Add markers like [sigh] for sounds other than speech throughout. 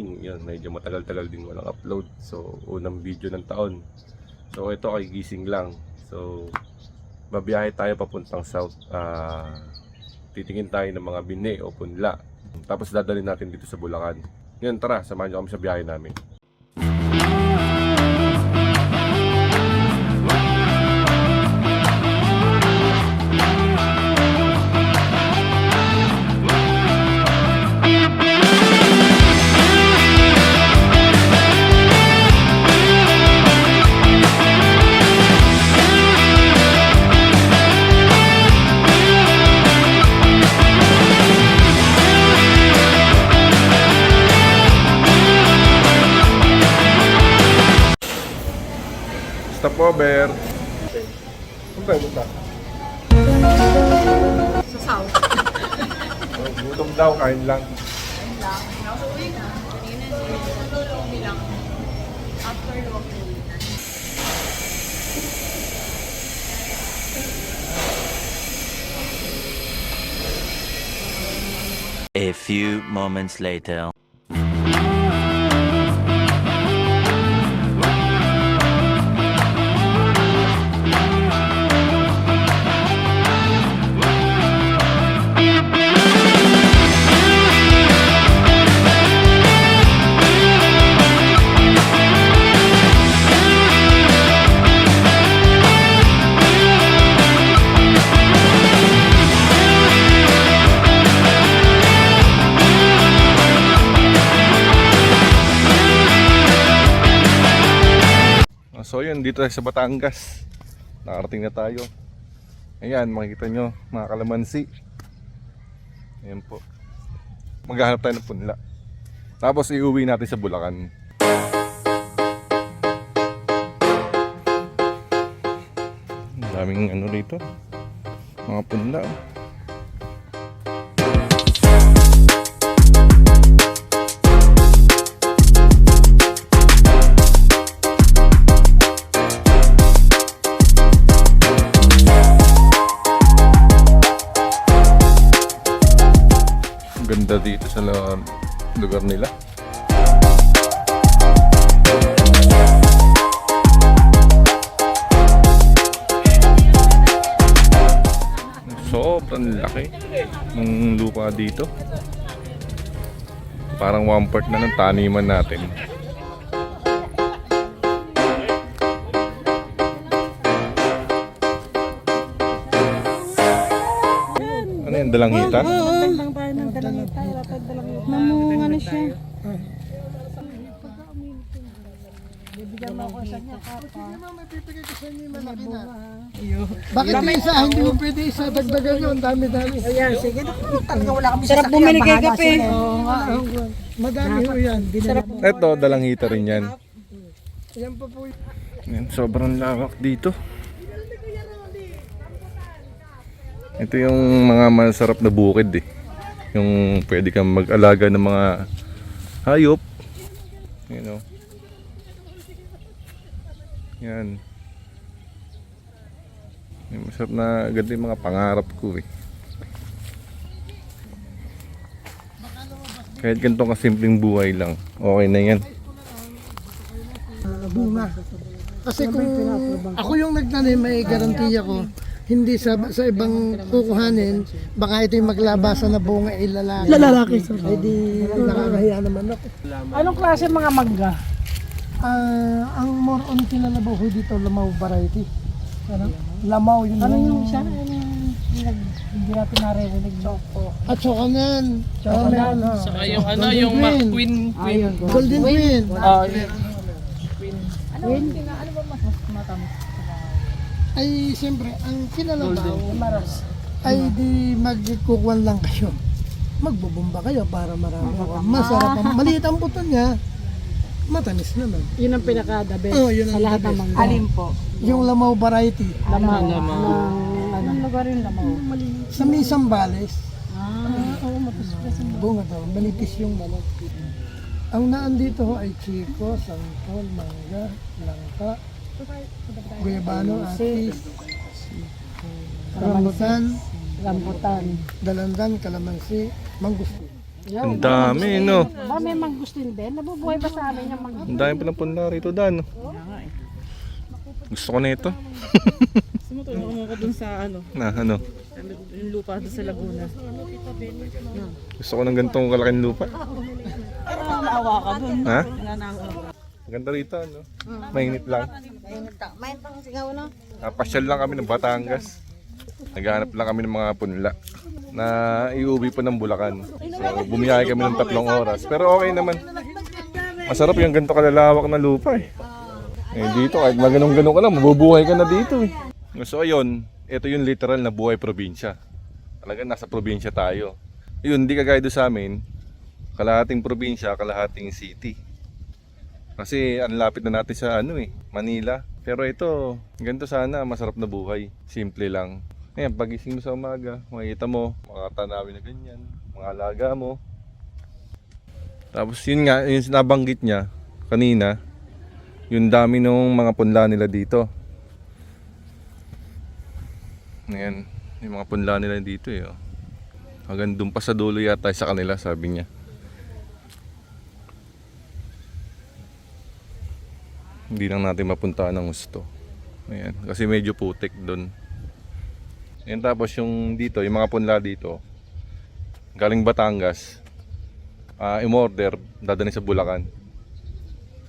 Morning. Yon, medyo matagal-tagal din walang upload. So, unang video ng taon. So, ito kay gising lang. So, babiyahe tayo papuntang south. Ah, titingin tayo ng mga bine o punla. Tapos dadalhin natin dito sa Bulacan. Ngayon, tara, samahan niyo kami sa biyahe namin. Stop over. Tayo punta? Sa south. Oh, Gutom daw, kain lang. Ayun lang. Nauwi na. Kanina din. Natulong lang. After na. A few moments later. So yun, dito tayo sa Batangas. Nakarating na tayo. Ayan, makikita nyo, mga kalamansi. Ayan po. Maghahanap tayo ng punla. Tapos iuwi natin sa Bulacan. Ang daming ano dito. Mga punla. oh. Sa la- lugar nila. Sobrang laki ng lupa dito. Parang one part na ng taniman natin. Ano yung dalangita? Mamunga na siya. Bakit di isa? Hindi mo pwede isa. Dagdagan yun. Dami-dami. Ayan, sige. Sarap bumili kay kape. Madami ho yan. Ito, dalangita rin yan. Yan pa po. Yan, sobrang lawak dito. Ito yung mga masarap na bukid eh. Yung pwede kang mag-alaga ng mga hayop. You know. Yan. Yung masarap na ganda yung mga pangarap ko eh. Kahit ganitong kasimpleng buhay lang, okay na yan. Bunga. Kasi kung ako yung nagtanim, may garantiya ko. Hindi sa sa ibang kukuhanin, baka ito yung maglabasan na bunga ay lalaki. Lalaki, sir. Ay di nakakahiya naman ako. Anong klase mga mangga? Ah, ang more on kinalabaho dito, lamaw variety. Ano? Lamaw yun. Ano yung- siya? Ano hindi natin naririnig? Choco. At chokanan. Chokanan. Saka yung ano, yung McQueen. Ayun. Golden Queen. Ah, Ano, tina, ano ba mas matamis? Ay, siyempre, ang kinalabaw Maras. ay di magkukuhan lang kayo. Magbubumba kayo para marami. Masarap. ang- Maliit ang puto niya. Matamis naman. Yun ang pinaka-the best Oh, yun ang sa lahat the ng best. mangga. Alin po? Yung lamaw variety. Lamaw. Lamaw. Anong, anong lugar yung lamaw? Sa may Sambales, Ah, oo, matuspres. bunga daw, manipis yung manok. Ang naandito ho ay Chico, Santol, Mangga, Langka, Guyabano, Atis, Rambutan, Rambutan. Dalandan, Kalamansi, Mangustin. Ang dami, no? Ba, may mangustin din. Nabubuhay ba sa amin yung mangustin? Ang dami palang punla rito, Dan. Gusto ko na ito. Sumutulong mo ko dun sa ano, Na, ano? yung lupa dun sa Laguna. Gusto ko ng ganitong kalaking lupa. Para maawa ka dun. Ha? Nananawa. Ganda rito, no? Mainit lang. May pang sigaw na. Ah, pasyal lang kami ng Batangas. Naghahanap lang kami ng mga punla na iuwi po ng Bulacan. So, bumiyahe kami ng tatlong oras. Pero okay naman. Masarap yung ganito kalalawak na lupa eh. Eh dito, kahit maganong-ganong ka lang, mabubuhay ka na dito eh. So ayun, ito yung literal na buhay probinsya. Talaga nasa probinsya tayo. Yun, hindi kagaya doon sa amin. Kalahating probinsya, kalahating city. Kasi ang lapit na natin sa ano eh, Manila. Pero ito, ganito sana, masarap na buhay. Simple lang. Ayan, pagising mo sa umaga, makikita mo, mga tanawin na ganyan, mga alaga mo. Tapos yun nga, yung nabanggit niya kanina, yung dami ng mga punla nila dito. Ayan, yung mga punla nila dito eh. Oh. Hanggang doon pa sa dulo yata sa kanila, sabi niya. Hindi lang natin mapuntahan ng gusto. Ayan, kasi medyo putik doon. Ayan, tapos yung dito, yung mga punla dito, galing Batangas, ah in-order, dadalhin sa Bulacan.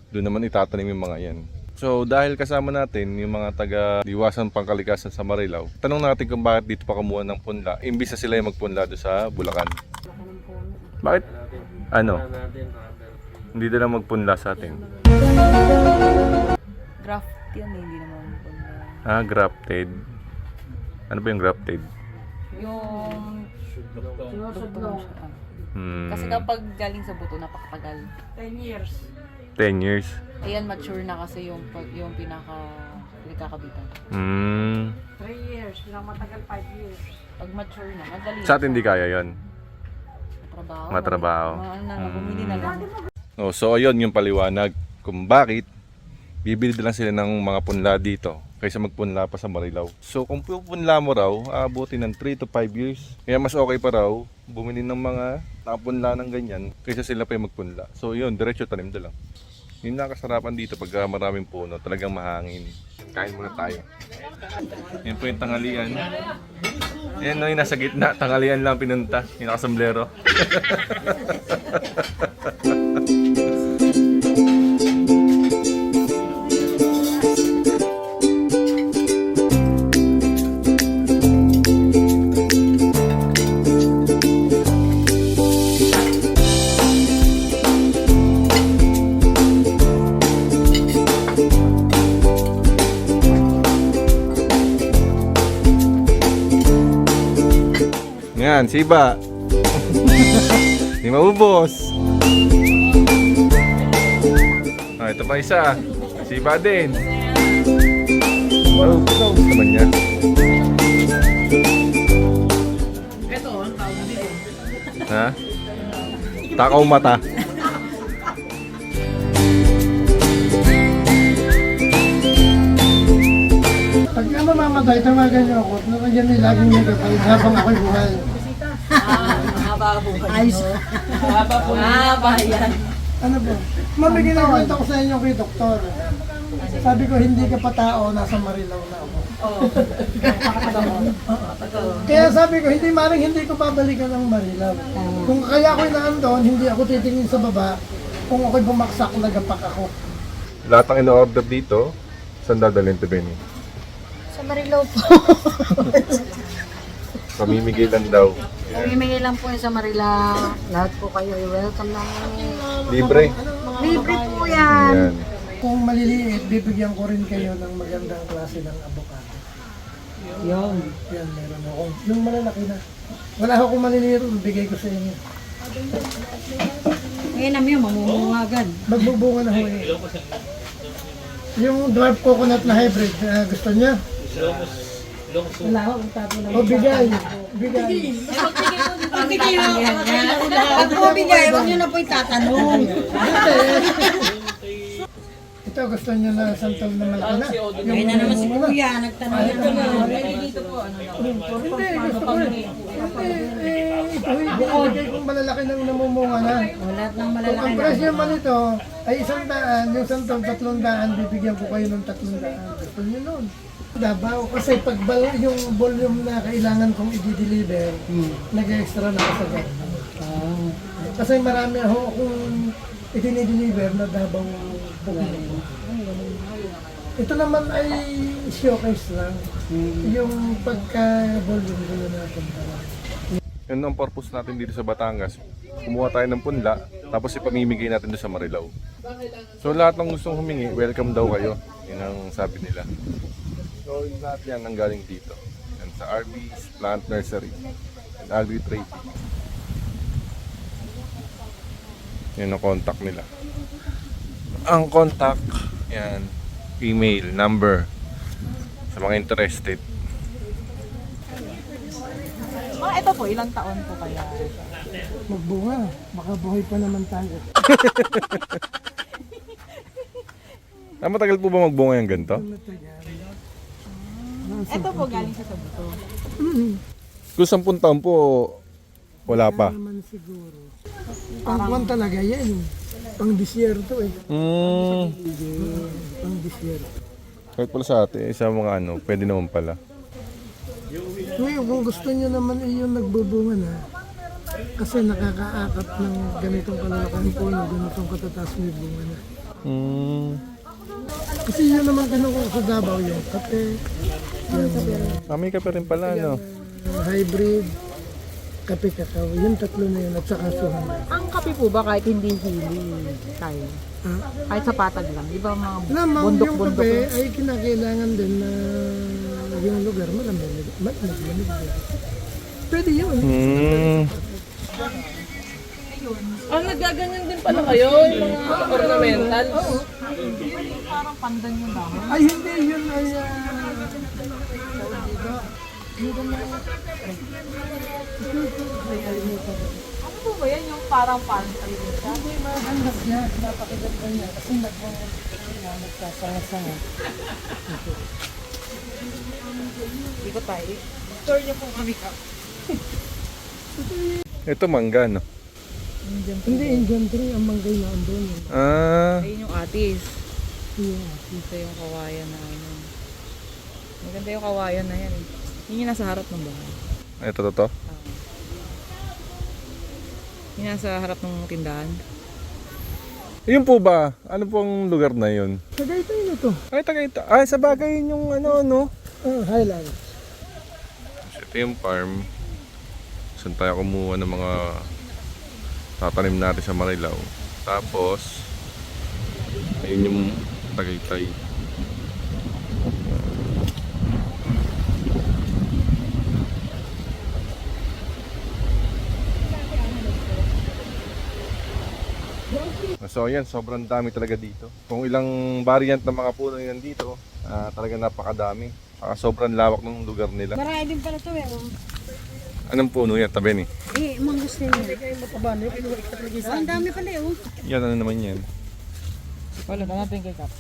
Doon naman itatanim yung mga yan. So dahil kasama natin yung mga taga Diwasan Pangkalikasan sa Marilao, tanong natin kung bakit dito pa kumuha ng punla, imbis na sila yung magpunla doon sa Bulacan. Bakit? Ano? Hindi na lang magpunla sa atin. Graft yun eh, hindi naman. Ah, grafted. Ano ba yung grafted? Yung siya. Hmm, Kasi kapag galing sa buto, napakatagal. 10 years. 10 years. Ayan, mature na kasi yung, pag- yung pinaka pinagkakabitan. Hmm. 3 years. Matagal 5 years. Pag mature na, madali. Sa atin hindi kaya yon. Trabaho. Matrabaho. Mga ano, na, bumili na lang. Oh, so ayun yung paliwanag kung bakit bibili lang sila ng mga punla dito kaysa magpunla pa sa Marilao. So kung pupunla mo raw, aabutin ng 3 to 5 years. Kaya mas okay pa raw bumili ng mga nakapunla ng ganyan kaysa sila pa yung magpunla. So yun, diretso tanim na lang. Yun na kasarapan dito pag ah, maraming puno, talagang mahangin. Kain muna tayo. Yan po yung tangalian. Yan no, yung nasa gitna, tangalian lang pinunta, yung nakasamblero. [laughs] siba. Di maubos. Ah, ito pa isa. Siba din. Maubos na ubos naman yan. Ito, ang tawag dito. Ha? Takaw mata. Pag ano mamatay, tawagan niyo ako. Nalagyan niyo laging may kapal habang ako'y buhay. Mahaba buhay. Ayos. Mahaba po. Mahaba yan. Ano ba? Mami, kinakwento ko sa inyo kay doktor. Sabi ko, hindi ka pa tao, nasa Marilao na ako. Kaya sabi ko, hindi maring hindi ko babalikan ng Marilao. Kung kaya ako'y naandun, hindi ako titingin sa baba. Kung ako'y bumaksak, nagapak ako. Lahat ng in-order dito, saan dadalhin to Benny? Sa Marilao po. [laughs] Pamimigay lang daw. Pamimigay lang po sa Marilao. Lahat po kayo i-welcome namin. Libre. Libre po yan. Yan. Kung maliliit, bibigyan ko rin kayo ng magandang klase ng avocado. Yan. Yan, meron ako. Yung malalaki na. Wala akong maliliit, bibigay ko sa inyo. Ngayon namin yung mamumunga agad. Magbubunga na ho eh. Yung dwarf coconut na hybrid, ah, gusto niya? Wala ako, tapo na. O bigay. Bigay. Pag po bigay, huwag nyo na po itatanong. Ito gusto niya na santol na malaki na. Yung Kaya na naman si. Kuya, nagtanong na naman. Dito po, ano na. Hindi, gusto ko. Eh, yung bukod. kung malalaki nang namumunga na. Wala nang Kung malalaki ang na. presyo man ito ay isang daan, yung santol tatlong daan, bibigyan ko kayo ng tatlong daan. Gusto nyo nun. Davao, kasi pag bal- yung volume na kailangan kong i-deliver, nag-extra na ako sa ganun. Kasi marami ako kung i-deliver na Davao booking ko. Ito naman ay showcase lang. Yung pagka-volume ko na napunta lang. Yun ang purpose natin dito sa Batangas. Kumuha tayo ng punla, tapos ipamimigay natin doon sa Marilao. So lahat ng gustong humingi, welcome daw kayo. Yun ang sabi nila. So yung lahat yan ang galing dito. Yan sa RB's Plant Nursery and Agri Trading. Yan ang contact nila. Ang contact, yan, email, number sa mga interested. Mga ito po, ilang taon po kaya? Magbunga, baka buhay pa naman tayo. [laughs] Ah, matagal po ba magbunga yung ganito? Ito po galing sa Sabuto. Kung 10 taon po, wala pa. naman siguro. Pang kwan talaga yan. Pang disyerto eh. Mm, Pang disyerto. kahit pala sa atin, sa mga ano, pwede naman pala. Ngayon, kung gusto nyo naman eh yung nagbubunga na, kasi nakakaakap ng ganitong kalalakan puno, ganitong katataas may bunga na. Mm, Kasi yun naman kinukuha sa Davao yung kape, yung ah, may kape rin pala, no? hybrid, kape kakao, yung tatlo na yun at saka suhan. Ang kape po ba kahit hindi hili tayo? Ha? Kahit sa patag lang, di ba mga Lamang yung bundok-bundok kape ay kinakailangan din na yung lugar malamig. Malamig, malamig. Pwede yun. Mm, Ah, nagaganyan din pala kayo, yung mga ornamentals. Parang pandan yung dahon. Ay hindi, yun ay ah, Ano po ba yan? Yung parang pantry din siya? Hindi mahanap niya, napakaganda niya kasi nagmamahal niya, nagsasanga-sanga. Hindi ko tayo. Store niyo po kami ka. ito mangga, no? Hindi, Indian tree, ang manggay na andun. Ah, Ayun yung atis. Yeah. Dito yung kawayan na ano. Maganda yung kawayan na yan. eh. Yun yung nasa harap ng bahay. ito to to. Yung nasa harap ng tindahan. Yun po ba? Ano pong lugar na yun? Tagaytay na to. Ay, Tagayta. Ay, sa bagay yun yung ano, ano? Ah, Highlands. Ito yung farm. Saan tayo kumuha ng mga tatanim natin sa Marilao. Tapos, ayun yung Tagaytay. So yan, sobrang dami talaga dito. Kung ilang variant ng mga puno yan dito, ah, talaga napakadami. Ah, sobrang lawak ng lugar nila. Marami din pala to eh. oh. Anong puno yan? Tabi ni. Eh, mangos din yan. Oh, ang dami pala eh. oh. Yan, ano naman yan? Wala, hanapin kay Kap.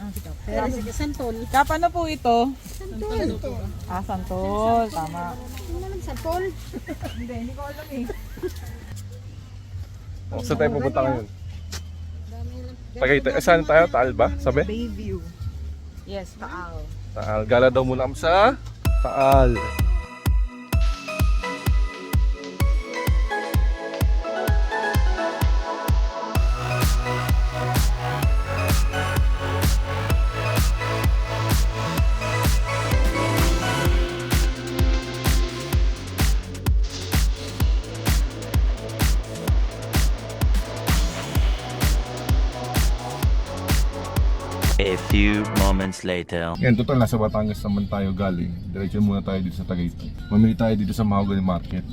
Ah, si Kap. Pero sige, santol. Kap, ano po ito? Santol. Ah, santol. Tama. Ano naman santol? Hindi, hindi ko alam eh. [laughs] O, saan tayo pupunta ngayon? Tagaytay. Eh, saan tayo? Taal ba? Sabi? Bayview. Yes, Taal. Taal. Gala daw muna kami sa Taal. A few moments later. Yan, total nasa Batangas naman tayo galing. Diretso muna tayo dito sa Tagaytay. Mamili tayo dito sa Mahogany Market.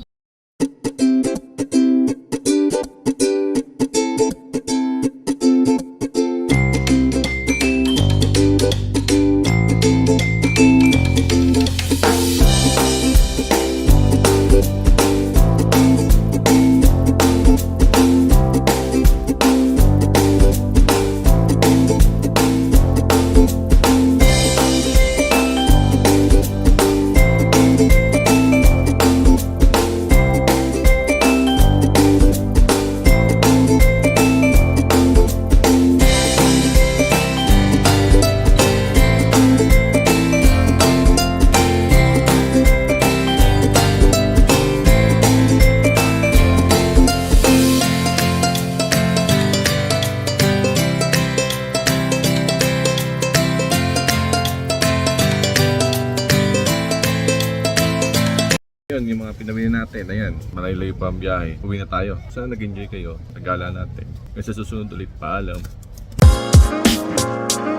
mga pinamili natin. Ayan, malaylayo pa ang biyahe. Uwi na tayo. Sana nag-enjoy kayo. Tagala natin. Kasi susunod ulit. Paalam. Thank.